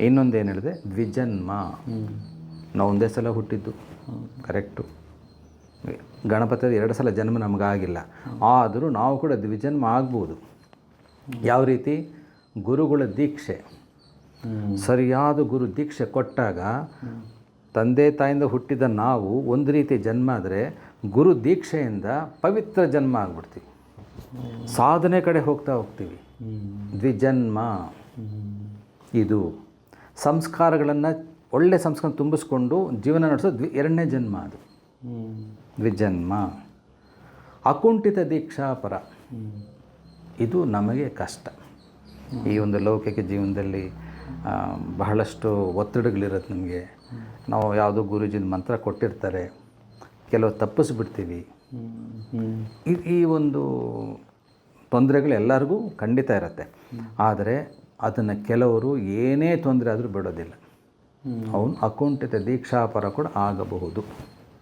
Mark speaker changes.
Speaker 1: ಇನ್ನೊಂದು ಏನು ಹೇಳಿದೆ ದ್ವಿಜನ್ಮ ನಾವು ಒಂದೇ ಸಲ ಹುಟ್ಟಿದ್ದು. ಕರೆಕ್ಟು. ಗಣಪತಿ ಎರಡು ಸಲ ಜನ್ಮ ನಮಗಾಗಿಲ್ಲ. ಆದರೂ ನಾವು ಕೂಡ ದ್ವಿಜನ್ಮ ಆಗ್ಬೋದು. ಯಾವ ರೀತಿ? ಗುರುಗಳ ದೀಕ್ಷೆ. ಸರಿಯಾದ ಗುರು ದೀಕ್ಷೆ ಕೊಟ್ಟಾಗ ತಂದೆ ತಾಯಿಂದ ಹುಟ್ಟಿದ ನಾವು ಒಂದು ರೀತಿ ಜನ್ಮ ಆದರೆ ಗುರು ದೀಕ್ಷೆಯಿಂದ ಪವಿತ್ರ ಜನ್ಮ ಆಗ್ಬಿಡ್ತೀವಿ. ಸಾಧನೆ ಕಡೆ ಹೋಗ್ತಾ ಹೋಗ್ತೀವಿ. ದ್ವಿಜನ್ಮ. ಇದು? ಸಂಸ್ಕಾರಗಳನ್ನು ಒಳ್ಳೆ ಸಂಸ್ಕಾರ ತುಂಬಿಸ್ಕೊಂಡು ಜೀವನ ನಡೆಸೋದು ಎರಡನೇ ಜನ್ಮ ಅದು. ದ್ವಿಜನ್ಮ. ಅಕುಂಠಿತ ದೀಕ್ಷಾಪರ. ಇದು ನಮಗೆ ಕಷ್ಟ. ಈ ಒಂದು ಲೌಕಿಕ ಜೀವನದಲ್ಲಿ ಬಹಳಷ್ಟು ಒತ್ತಡಗಳಿರುತ್ತೆ ನಮಗೆ. ನಾವು ಯಾವುದೋ ಗುರುಜಿನ ಮಂತ್ರ ಕೊಟ್ಟಿರ್ತಾರೆ. ಕೆಲವು ತಪ್ಪಿಸ್ಬಿಡ್ತೀವಿ. ಈ ಒಂದು ತೊಂದರೆಗಳು ಎಲ್ಲರಿಗೂ ಖಂಡಿತ ಇರುತ್ತೆ. ಆದರೆ ಅದನ್ನು ಕೆಲವರು ಏನೇ ತೊಂದರೆ ಆದರೂ ಬಿಡೋದಿಲ್ಲ. ಅವನು ಅಕುಂಠಿತ ದೀಕ್ಷಾಪರ ಕೂಡ ಆಗಬಹುದು.